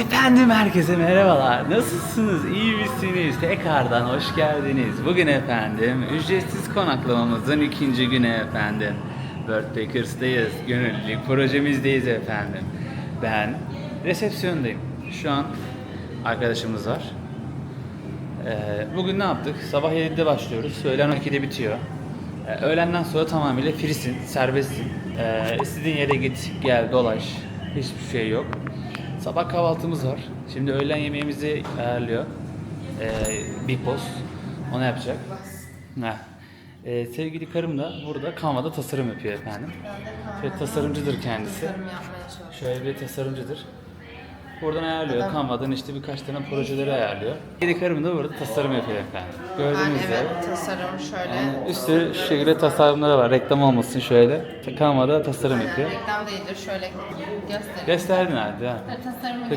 Efendim herkese merhabalar. Nasılsınız? İyi misiniz? Tekrardan hoş geldiniz. Bugün efendim ücretsiz konaklamamızın ikinci günü efendim. World Bakers'tayız. Gönüllülük projemizdeyiz efendim. Ben resepsiyondayım. Şu an arkadaşımız var. Ee, bugün ne yaptık? Sabah 7'de başlıyoruz. Öğlen 12'de bitiyor. Ee, öğlenden sonra tamamıyla freesin, serbestsin. Ee, istediğin yere git, gel, dolaş. Hiçbir şey yok. Sabah kahvaltımız var. Şimdi öğlen yemeğimizi ayarlıyor. Ee, Big Boss. Onu yapacak. Heh. Ee, sevgili karım da burada Canva'da tasarım yapıyor efendim. Şöyle tasarımcıdır kendisi. Şöyle bir tasarımcıdır. Buradan ayarlıyor. Canva'dan işte birkaç tane projeleri ayarlıyor. Sevgili karım da burada tasarım yapıyor efendim. Gördüğünüz üzere. evet tasarım şöyle. Üstü şu şekilde tasarımları var. Reklam olmasın şöyle. Canva'da tasarım Aynen, yapıyor. reklam değildir şöyle göstereyim. Gösterdin hadi ha. Tasarımı mi?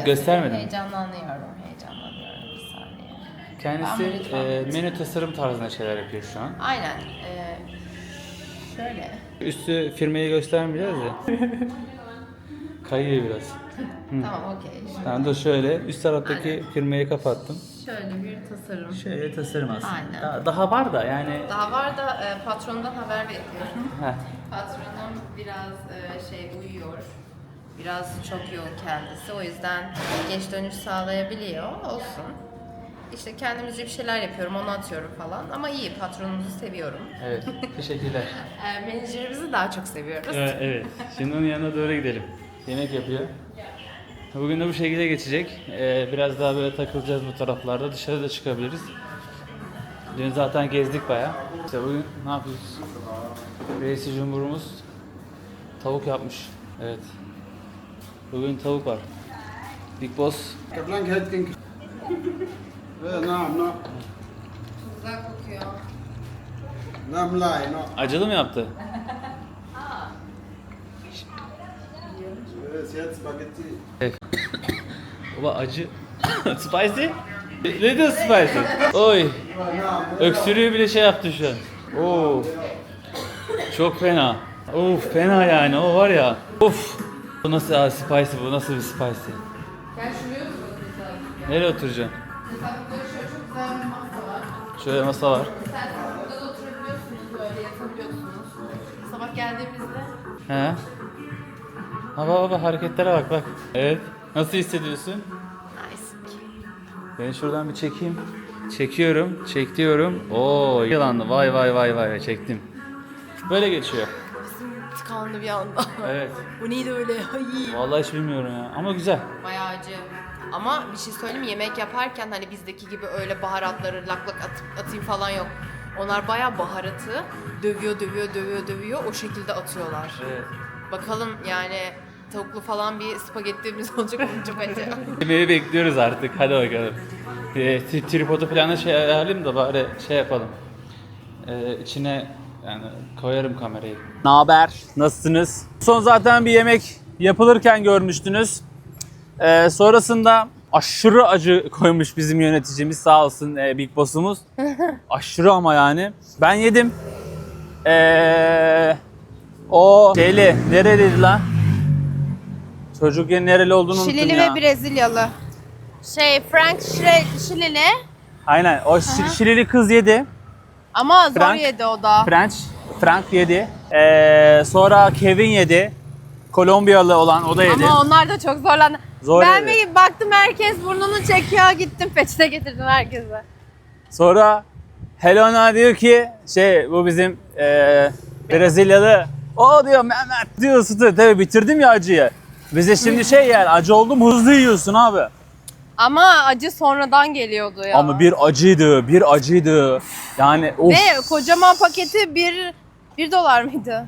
Heyecanlanıyorum, heyecanlanıyorum bir saniye. Kendisi e, menü tasarım tarzında şeyler yapıyor şu an. Aynen. Ee, şöyle. Üstü firmayı göstermeyeceğiz ya. Kayıyor biraz. Tamam okey. Ben de şöyle üst taraftaki firmayı kapattım. Şöyle bir tasarım. Şöyle tasarım aslında. Aynen. Daha, daha var da yani. Daha var da e, patrondan haber bekliyorum. Heh. Patronum biraz e, şey uyuyor. Biraz çok yoğun kendisi. O yüzden geç dönüş sağlayabiliyor. Olsun. İşte kendimizce bir şeyler yapıyorum, onu atıyorum falan. Ama iyi, patronumuzu seviyorum. Evet. Teşekkürler. E, menajerimizi daha çok seviyoruz. Evet, evet. Şimdi onun yanına doğru gidelim. Yemek yapıyor. Bugün de bu şekilde geçecek. Ee, biraz daha böyle takılacağız bu taraflarda. Dışarı da çıkabiliriz. Dün zaten gezdik baya. İşte bugün ne yapıyoruz? Reisi Cumhurumuz tavuk yapmış. Evet. Bugün tavuk var. Big Boss. Kaplan geldin. Ve ee, nam nam. Güzel kokuyor. Acılı mı yaptı? Siyah spagetti. Baba acı. spicy? Little spicy. Oy. Öksürüğü bile şey yaptı şu an. Oo. Çok fena. Of fena yani o var ya. Of. Bu nasıl abi spicy bu nasıl bir spicy? Ben şuraya oturacağım. Nereye oturacaksın? Şöyle masa var. Sen burada da oturabiliyorsunuz böyle yatabiliyorsunuz. Sabah geldiğimizde He. Ha baba baba hareketlere bak bak. Evet. Nasıl hissediyorsun? nice. Ben şuradan bir çekeyim. Çekiyorum, çekiyorum. Oo yılandı. Vay vay vay vay çektim. Böyle geçiyor. Bizim tıkandı bir anda. Evet. Bu neydi öyle? Ay. Vallahi hiç bilmiyorum ya. Ama güzel. Bayağı acı. Ama bir şey söyleyeyim mi? Yemek yaparken hani bizdeki gibi öyle baharatları lak lak at- atayım falan yok. Onlar bayağı baharatı dövüyor, dövüyor, dövüyor, dövüyor. O şekilde atıyorlar. Evet. Bakalım yani tavuklu falan bir spagettimiz olacak mı çok acı. Yemeği bekliyoruz artık. Hadi bakalım. E, tri- tripodu falan da şey ayarlayayım da bari şey yapalım. E, içine yani koyarım kamerayı. Ne haber? Nasılsınız? Son zaten bir yemek yapılırken görmüştünüz. E, sonrasında aşırı acı koymuş bizim yöneticimiz sağ olsun e, Big Boss'umuz. aşırı ama yani. Ben yedim. E, o şeyli nereliydi lan? Çocuk ya nereli olduğunu unuttum Şilili ya. ve Brezilyalı. Şey Frank Şile- Şilili Aynen. O Şi- Şilili kız yedi. ama zor Frank. yedi o da. French. Frank yedi. Ee, sonra Kevin yedi. Kolombiyalı olan o da yedi. Ama onlar da çok zorlandı. Zor ben yedi. bir baktım herkes burnunu çekiyor gittim peçete getirdim herkese. Sonra Helena diyor ki şey bu bizim ee, Brezilyalı. O diyor Mehmet diyor ısıtı. Tabii bitirdim ya acıyı. Bize şimdi şey yani acı oldu mu hızlı yiyorsun abi. Ama acı sonradan geliyordu ya. Ama bir acıydı, bir acıydı. Yani of. Ve kocaman paketi bir, bir dolar mıydı?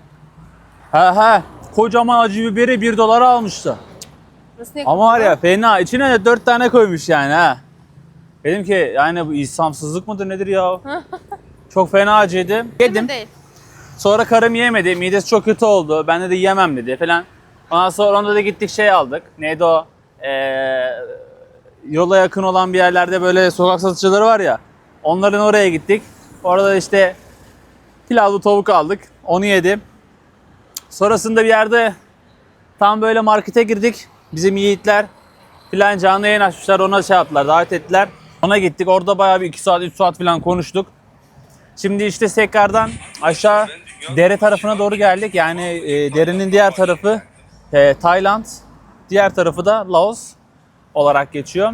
He he. Kocaman acı biberi 1 dolara almıştı. Ne Ama var ya fena. İçine de 4 tane koymuş yani ha. Dedim ki yani bu İslamsızlık mıdır nedir ya? çok fena acıydı. Yedim. Değil. Sonra karım yemedi. Midesi çok kötü oldu. Ben de, de yemem dedi falan. Ondan sonra onda da gittik şey aldık. Neydi o? Ee, yola yakın olan bir yerlerde böyle sokak satıcıları var ya. Onların oraya gittik. Orada işte pilavlı tavuk aldık. Onu yedim. Sonrasında bir yerde tam böyle markete girdik. Bizim yiğitler filan canlı yayın açmışlar ona şey yaptılar davet ettiler. Ona gittik orada bayağı bir 2 saat 3 saat filan konuştuk. Şimdi işte tekrardan aşağı dere tarafına doğru geldik. Yani e, derenin diğer tarafı e, Tayland, diğer tarafı da Laos olarak geçiyor.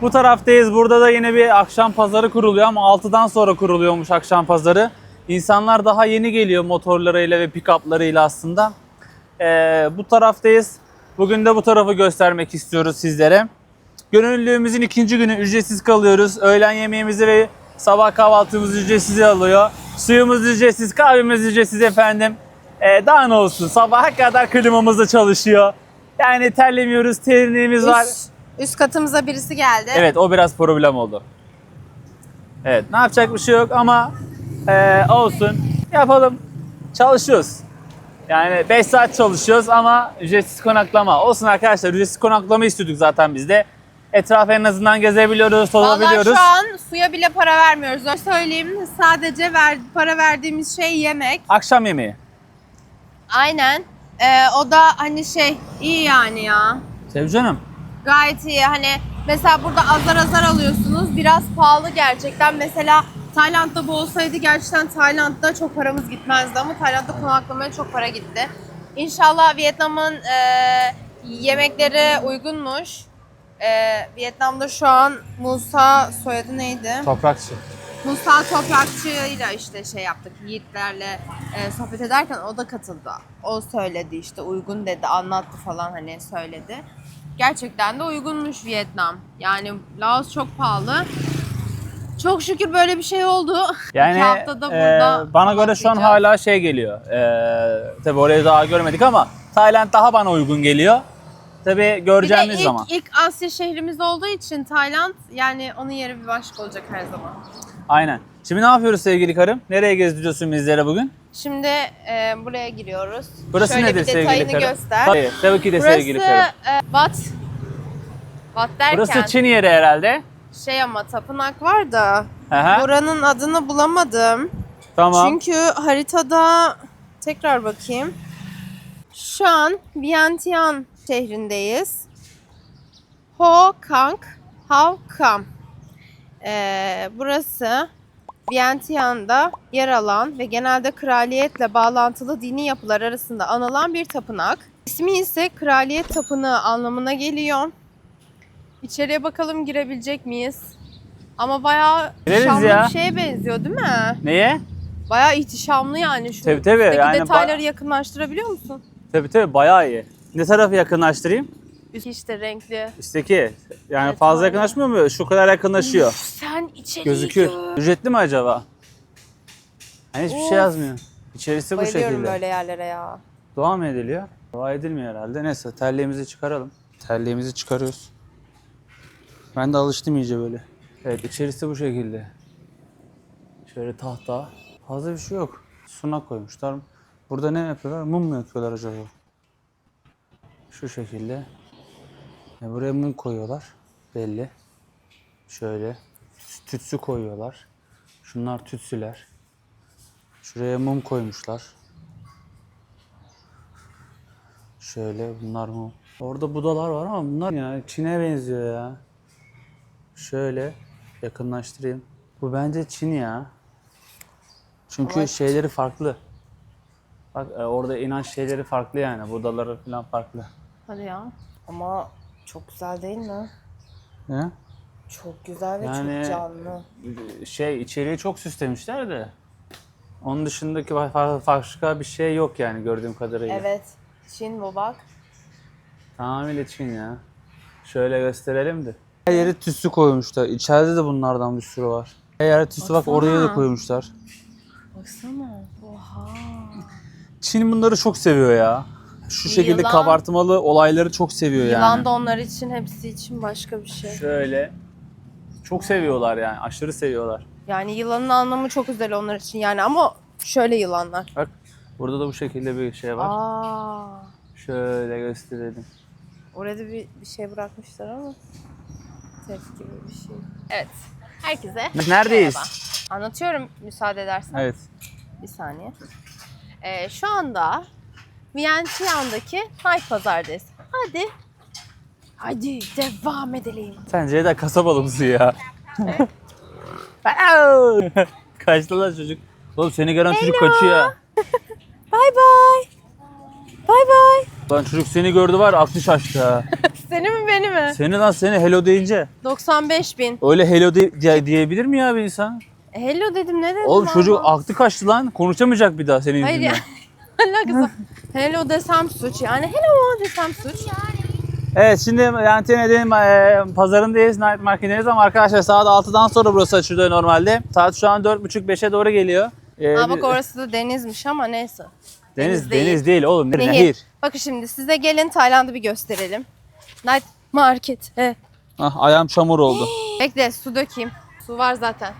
Bu taraftayız. Burada da yine bir akşam pazarı kuruluyor ama 6'dan sonra kuruluyormuş akşam pazarı. İnsanlar daha yeni geliyor motorlarıyla ve pick-up'larıyla aslında. Ee, bu taraftayız. Bugün de bu tarafı göstermek istiyoruz sizlere. Gönüllülüğümüzün ikinci günü ücretsiz kalıyoruz. Öğlen yemeğimizi ve sabah kahvaltımızı ücretsiz alıyor. Suyumuz ücretsiz, kahvemiz ücretsiz efendim. Ee, daha ne olsun sabaha kadar klimamız da çalışıyor. Yani terlemiyoruz, terinliğimiz var. Üst, üst katımıza birisi geldi. Evet o biraz problem oldu. Evet ne yapacak bir şey yok ama eee, olsun yapalım. Çalışıyoruz. Yani 5 saat çalışıyoruz ama ücretsiz konaklama. Olsun arkadaşlar ücretsiz konaklama istiyorduk zaten biz de. Etrafı en azından gezebiliyoruz, Vallahi tozabiliyoruz. şu an suya bile para vermiyoruz. Öyle söyleyeyim sadece ver, para verdiğimiz şey yemek. Akşam yemeği. Aynen. Ee, o da hani şey iyi yani ya. Sevgi canım. Gayet iyi. Hani mesela burada azar azar alıyorsunuz. Biraz pahalı gerçekten. Mesela Tayland'da bu olsaydı gerçekten Tayland'da çok paramız gitmezdi ama Tayland'da konaklamaya çok para gitti. İnşallah Vietnam'ın e, yemekleri uygunmuş. E, Vietnam'da şu an Musa soyadı neydi? Toprakçı. Musa Toprakçı'yla işte şey yaptık. Yiğitlerle e, sohbet ederken o da katıldı. O söyledi işte uygun dedi, anlattı falan hani söyledi. Gerçekten de uygunmuş Vietnam. Yani Laos çok pahalı. Çok şükür böyle bir şey oldu. Yani İki haftada eee, burada bana göre şu an hala şey geliyor. Eee tabii orayı daha görmedik ama Tayland daha bana uygun geliyor. Tabii Bir de göreceğimiz ilk, zaman. ilk Asya şehrimiz olduğu için Tayland yani onun yeri bir başka olacak her zaman. Aynen. Şimdi ne yapıyoruz sevgili karım? Nereye gezdiriyorsun bizlere bugün? Şimdi e, buraya giriyoruz. Burası Şöyle nedir bir sevgili detayını karım? göster. Tabii, tabii ki de Burası sevgili karım. e, Wat. Wat derken Burası Çin yeri herhalde. şey ama tapınak var da Aha, buranın adını bulamadım. tamam. Çünkü haritada tekrar bakayım. Şu an Vientiane şehrindeyiz. Ho Kang Hao Kam. Ee, burası Vientiane'da yer alan ve genelde kraliyetle bağlantılı dini yapılar arasında anılan bir tapınak. İsmi ise Kraliyet Tapınağı anlamına geliyor. İçeriye bakalım girebilecek miyiz? Ama bayağı Gireriz şanlı ya. bir şeye benziyor değil mi? Neye? Bayağı ihtişamlı yani şu. Tabii tabii. Yani detayları yakınlaştırabiliyor musun? tabii tabii bayağı iyi. Ne tarafı yakınlaştırayım? İşte renkli. Üstteki. Yani Evet, fazla aynen. yakınlaşmıyor mu? Şu kadar yakınlaşıyor. Sen içeriği Gözüküyor. gör. Ücretli mi acaba? Hani hiçbir Of. şey yazmıyor. İçerisi bu Bayılıyorum şekilde. böyle yerlere ya. Dua mı ediliyor? Dua edilmiyor herhalde. Neyse terliğimizi çıkaralım. Terliğimizi çıkarıyoruz. Ben de alıştım iyice böyle. Evet içerisi bu şekilde. Şöyle tahta. Fazla bir şey yok. Sunak koymuşlar. Burada ne yapıyorlar? Mum mu yakıyorlar acaba? Şu şekilde. Ya buraya mum koyuyorlar. Belli. Şöyle. Tütsü koyuyorlar. Şunlar tütsüler. Şuraya mum koymuşlar. Şöyle bunlar mı? Orada budalar var ama bunlar ya Çin'e benziyor ya. Şöyle yakınlaştırayım. Bu bence Çin ya. Çünkü şeyleri farklı. Bak e, orada inanç şeyleri farklı yani. Budaları falan farklı. Hadi ya. Ama çok güzel değil mi? Ne? Çok güzel ve Yani- çok canlı. Şey içeriği çok süslemişler de. Onun dışındaki fa- fa- başka bir şey yok yani gördüğüm kadarıyla. Evet. Çin bu bak. Tamamıyla Çin ya. Şöyle gösterelim de. Her yere tütsü koymuşlar. İçeride de bunlardan bir sürü var. Her yere tütsü bak oraya da koymuşlar. Baksana. Oha. Çin bunları çok seviyor ya. Şu şekilde Yılan- kabartmalı olayları çok seviyor yani. Yılan da onlar için hepsi için başka bir şey. Şöyle. Çok seviyorlar yani. Aşırı seviyorlar. Yani yılanın anlamı çok güzel onlar için yani ama şöyle yılanlar. Bak burada da bu şekilde bir şey var. Aa. Şöyle gösterelim. Orada bir, bir şey bırakmışlar ama tef gibi bir şey. Evet. Herkese Biz neredeyiz? merhaba. Anlatıyorum müsaade edersen. Evet. Bir saniye. Ee, şu anda Vientiane'daki Night Pazar'dayız. Hadi. Hadi devam edelim. Sen Ceyda kasabalı mısın ya? Kaçtı lan çocuk. Oğlum seni gören çocuk kaçıyor. Bye bye. Bye bye. Lan çocuk seni gördü var ya, aklı şaştı ha. Seni mi beni mi? Seni lan seni hello deyince. 95 bin. Öyle hello de- diye- diyebilir mi ya bir insan? Hello dedim ne dedim Oğlum ama? çocuk aklı kaçtı lan. Konuşamayacak bir daha senin Hayır yüzünden. ya. Alakası. hello desem suç yani. Hello desem suç. Evet şimdi Antalya'nın e, pazarındayız, night market'indeyiz ama arkadaşlar saat 6'dan sonra burası açılıyor normalde. Saat şu an 4.30-5'e doğru geliyor. E, Aa bir- bak orası da denizmiş ama neyse. deniz, deniz değil. deniz değil oğlum, nehir. Nehir. nehir. Bakın şimdi size gelin Tayland'ı bir gösterelim. Night market. He. Ah, ayağım çamur oldu. Bekle su dökeyim. Su var zaten.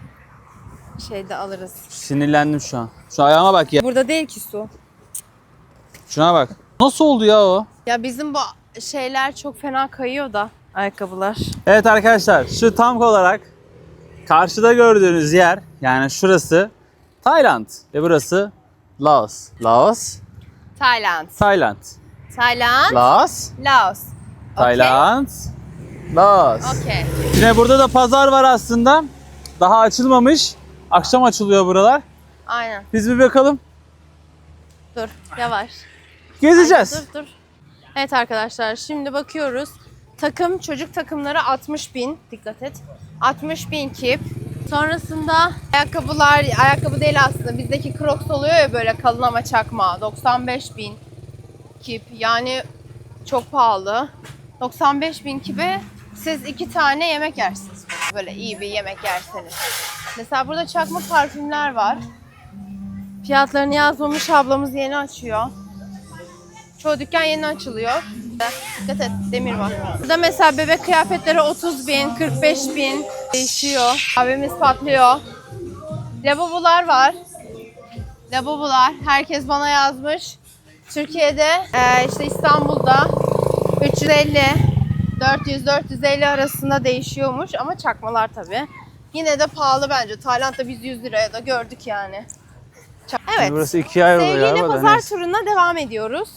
Şeyde alırız. Sinirlendim şu an. Şu ayağıma bak ya. Burada değil ki su. Şuna bak. Nasıl oldu ya o? Ya bizim bu şeyler çok fena kayıyor da ayakkabılar. Evet arkadaşlar şu tam olarak karşıda gördüğünüz yer yani şurası Tayland ve burası Laos. Laos, Tayland. Tayland. Tayland. Laos, Laos. Tayland, Laos. Okey. Yine burada da pazar var aslında. Daha açılmamış. Akşam açılıyor buralar. Aynen. Biz bir bakalım. Dur yavaş. Gezeceğiz. Dur dur. Evet arkadaşlar şimdi bakıyoruz. Takım çocuk takımları 60 bin. Dikkat et. 60 bin kip. Sonrasında ayakkabılar, ayakkabı değil aslında bizdeki Crocs oluyor ya böyle kalın ama çakma. 95 bin kip. Yani çok pahalı. 95 bin kibe siz iki tane yemek yersiniz. Böyle iyi bir yemek yerseniz. Mesela burada çakma parfümler var. Fiyatlarını yazmamış ablamız yeni açıyor. Çoğu dükkan yeni açılıyor. Dikkat et demir var. Burada mesela bebek kıyafetleri 30 bin, 45 bin değişiyor. Abimiz patlıyor. Lavabolar var. Lavabolar. Herkes bana yazmış. Türkiye'de e, işte İstanbul'da 350 400-450 arasında değişiyormuş ama çakmalar tabii. Yine de pahalı bence. Tayland'da biz 100 liraya da gördük yani. Evet. Burası iki ay oluyor Sevgiyle galiba pazar turuna devam ediyoruz.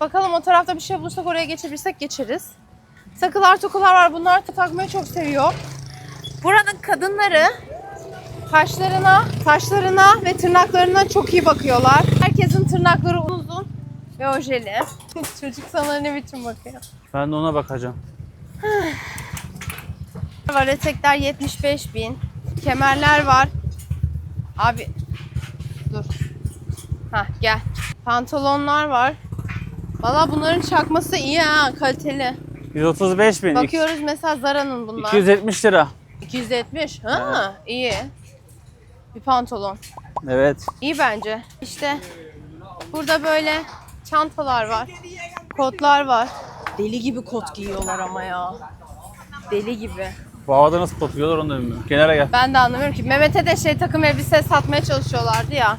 Bakalım o tarafta bir şey bulursak oraya geçebilirsek geçeriz. Takılar tokular var. Bunlar takmayı çok seviyor. Buranın kadınları kaşlarına, taşlarına ve tırnaklarına çok iyi bakıyorlar. Herkesin tırnakları uzun ve ojeli. Çocuk sana ne biçim bakıyor. Ben de ona bakacağım. var. Etekler 75 bin. Kemerler var. Abi dur. Ha gel. Pantolonlar var. Valla bunların çakması iyi ha kaliteli. 135 bin. Bakıyoruz mesela Zara'nın bunlar. 270 lira. 270. Ha iyi. Bir pantolon. Evet. İyi bence. İşte burada böyle çantalar var. Kotlar var. Deli gibi kot giyiyorlar ama ya. Deli gibi. Bu havada nasıl kopuyorlar onu da bilmiyorum. Kenara gel. Ben de anlamıyorum ki. Mehmet'e de şey takım elbise satmaya çalışıyorlardı ya.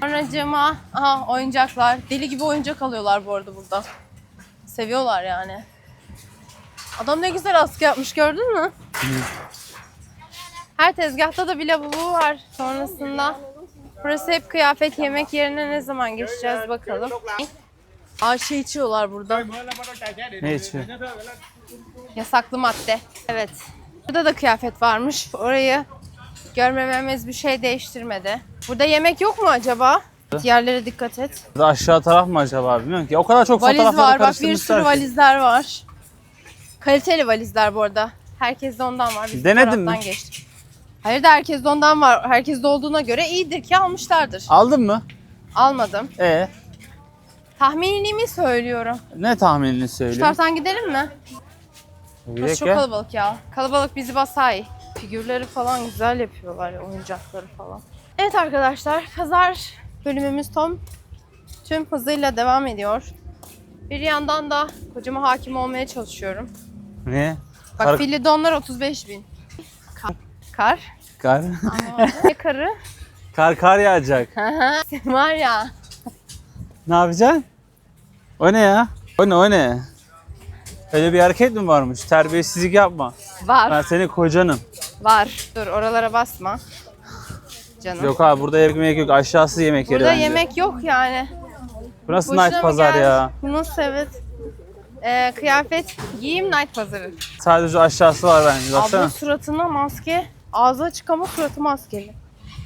Sonracığıma aha oyuncaklar. Deli gibi oyuncak alıyorlar bu arada burada. Seviyorlar yani. Adam ne güzel askı yapmış gördün mü? Her tezgahta da bir lavabo var. Sonrasında burası hep kıyafet yemek yerine ne zaman geçeceğiz bakalım. Aa şey içiyorlar burada. Ne içiyor? Yasaklı madde. Evet. Burada da kıyafet varmış. Orayı görmememiz bir şey değiştirmedi. Burada yemek yok mu acaba? Yerlere dikkat et. Aşağı taraf mı acaba bilmiyorum ki. O kadar çok Valiz fotoğrafları var. Bak bir sürü valizler var. Kaliteli valizler bu arada. Herkeste ondan var. Biz Denedin mi? geçtik. Hayır da herkeste ondan var. Herkeste olduğuna göre iyidir ki almışlardır. Aldın mı? Almadım. E Tahminimi söylüyorum. ne tahminini Şu söyle. taraftan gidelim mi? Burası çok kalabalık ya. Kalabalık bizi basay. Figürleri falan güzel yapıyorlar ya, oyuncakları falan. Evet arkadaşlar, pazar bölümümüz tam tüm hızıyla devam ediyor. Bir yandan da kocama hakim olmaya çalışıyorum. Ne? Bak Kar- filli donlar 35 bin. Kar. Kar. Kar. ne karı? kar kar yağacak. Var ya. Ne yapacaksın? O ne ya? O ne o ne? Öyle bir hareket mi varmış? Terbiyesizlik yapma. Var. Ben senin kocanım. Var. Dur oralara basma. Canım. Yok abi burada yemek yok. Aşağısı yemek yeri Burada bence. yemek yok yani. Bu nasıl Boşuna night mı pazar geldik? ya? Bu nasıl evet? e, kıyafet giyim night pazarı. Sadece aşağısı var bence. Baksana. Abla suratına maske. Ağzı açık ama suratı maskeli.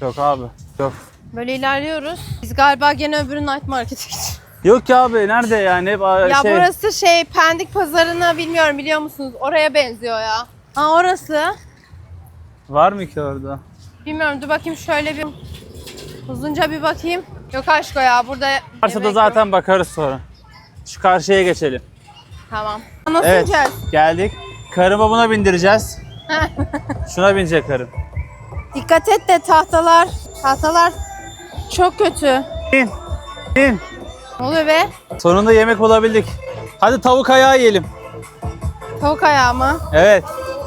Yok abi. Yok. Böyle ilerliyoruz. Biz galiba gene öbürü night market'e gidiyoruz. Yok ki abi nerede yani? Hep Ya şey. burası şey Pendik pazarına bilmiyorum biliyor musunuz? Oraya benziyor ya. Ha orası. Var mı ki orada? Bilmiyorum dur bakayım şöyle bir uzunca bir bakayım. Yok aşko ya burada Varsa da zaten yok. bakarız sonra. Şu karşıya geçelim. Tamam. Nasıl Evet. ineceğiz? Geldik. Karımı buna bindireceğiz. Şuna binecek karım. Dikkat et de tahtalar. Tahtalar çok kötü. Bin. Bin. Ne oluyor be? Sonunda yemek bulabildik. Hadi tavuk ayağı yiyelim. Tavuk ayağı mı? Evet.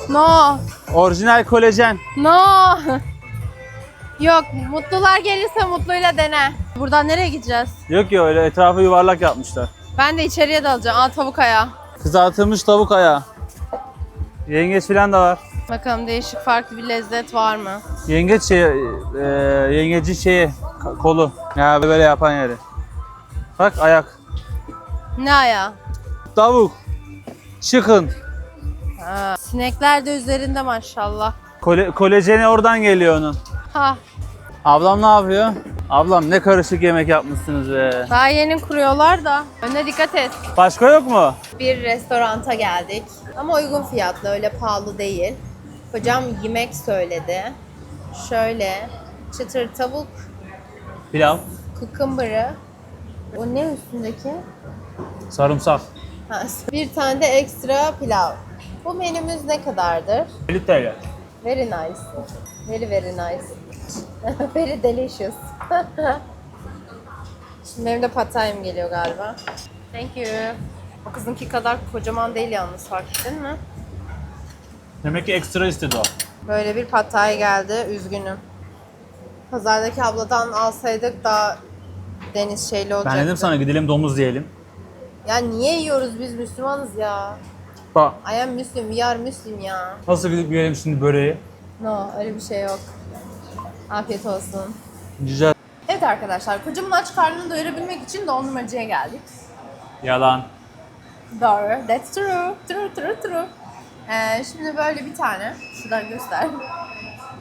No. Orijinal kolajen. No. Yok mutlular gelirse mutluyla dene. Buradan nereye gideceğiz? Yok ya öyle etrafı yuvarlak yapmışlar. Ben de içeriye dalacağım. Aa tavuk ayağı. Kızartılmış tavuk ayağı. Yengeç falan da var. Bakalım değişik farklı bir lezzet var mı? Yengeç şey, e, yengeci şeyi, kolu. Ya böyle yapan yeri. Bak ayak. Ne ayağı? Tavuk. Chicken. Ha. Sinekler de üzerinde maşallah. Kole, kolajeni oradan geliyor onun. Ha. Ablam ne yapıyor? Ablam ne karışık yemek yapmışsınız be. Daha yeni kuruyorlar da. Önüne dikkat et. Başka yok mu? Bir restoranta geldik. Ama uygun fiyatlı, öyle pahalı değil. Hocam yemek söyledi. Şöyle çıtır tavuk, Pilav, kukumbırı. O ne üstündeki? sarımsak. Ha, bir tane de ekstra pilav. Bu menümüz ne kadardır? 50 TL. Very nice. Very very nice. very delicious. Şimdi benim de patayım geliyor galiba. Thank you. O kızınki kadar kocaman değil yalnız fark ettin mi? Demek ki ekstra istedi o. Böyle bir patay geldi. Üzgünüm. Pazardaki abladan alsaydık daha deniz şeyli olacaktı. Ben dedim sana gidelim domuz yiyelim. Ya niye yiyoruz biz Müslümanız ya? Bak I am Müslüm, we are Müslüm ya. nasıl gidip yiyelim şimdi böreği. No, öyle bir şey yok. Afiyet olsun. Güzel. Evet arkadaşlar, kocamın aç karnını doyurabilmek için dondurmacıya geldik. Yalan. Doğru, that's true, true, true, true. Ee, şimdi böyle bir tane, şuradan göster.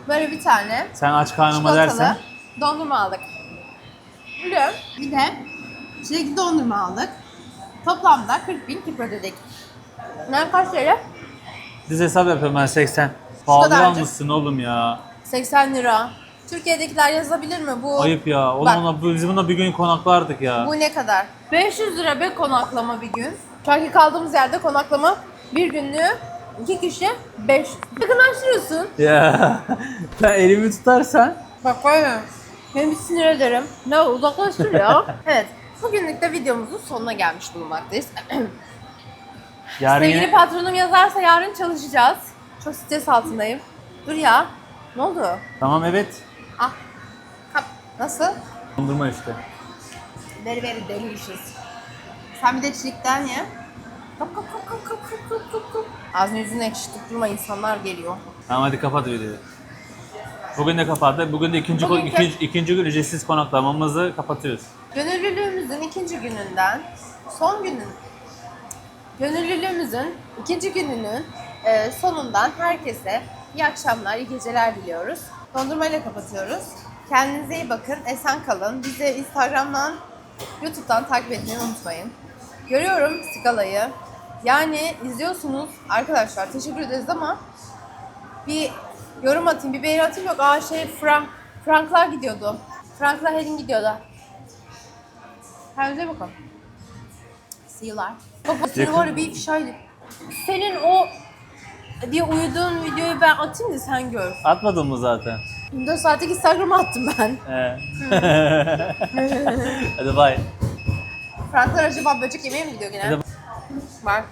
Böyle bir tane Sen aç karnıma çikolatalı dersen. dondurma aldık. Bir de, bir de çilekli dondurma aldık. Toplamda 40 bin kipro dedik. Ne kaç lira? Biz hesap yapıyorum ben 80. Pahalı kadarcık. almışsın oğlum ya. 80 lira. Türkiye'dekiler yazabilir mi bu? Ayıp ya. Oğlum Bak. ona, biz buna bir gün konaklardık ya. Bu ne kadar? 500 lira be konaklama bir gün. Anki kaldığımız yerde konaklama bir günlüğü iki kişi 500. Yakınlaştırıyorsun. Ya sen elimi tutarsan. Bak böyle. Benim bir sinir ederim. Ne no, uzaklaştır evet. Bugünlük de videomuzun sonuna gelmiş bulunmaktayız. yarın Sevgili patronum yazarsa yarın çalışacağız. Çok stres altındayım. Dur ya. Ne oldu? Tamam evet. Ah. Kap. Nasıl? Dondurma işte. Beri beri delirmişiz. Sen bir de çilekten ye. Kap kap kap kap kap kap kap kap. Ağzını yüzünü ekşitip durma insanlar geliyor. Tamam hadi kapat videoyu. Bugün de kapattık. Bugün de ikinci, Bugünkü- ikinci, ikinci gün ücretsiz konaklamamızı kapatıyoruz. Gönüllülüğümüzün ikinci gününden son günün Gönüllülüğümüzün ikinci gününün e, sonundan herkese iyi akşamlar, iyi geceler diliyoruz. Dondurmayla kapatıyoruz. Kendinize iyi bakın, esen kalın. Bizi Instagram'dan, YouTube'dan takip etmeyi unutmayın. Görüyorum Skala'yı. Yani izliyorsunuz arkadaşlar. Teşekkür ederiz ama bir yorum atayım, bir beğeni atayım yok. Aa şey Frank, Franklar gidiyordu. Franklar Helin gidiyordu. Kendinize bakın. See you'lar. Baba seni var ya bir ifşaydı. Senin o diye uyuduğun videoyu ben atayım da sen gör. Atmadın mı zaten? 24 saatlik Instagram'a attım ben. He. hadi bay. Franklar acaba böcek yemeye mi gidiyor gene? Hadi. Var.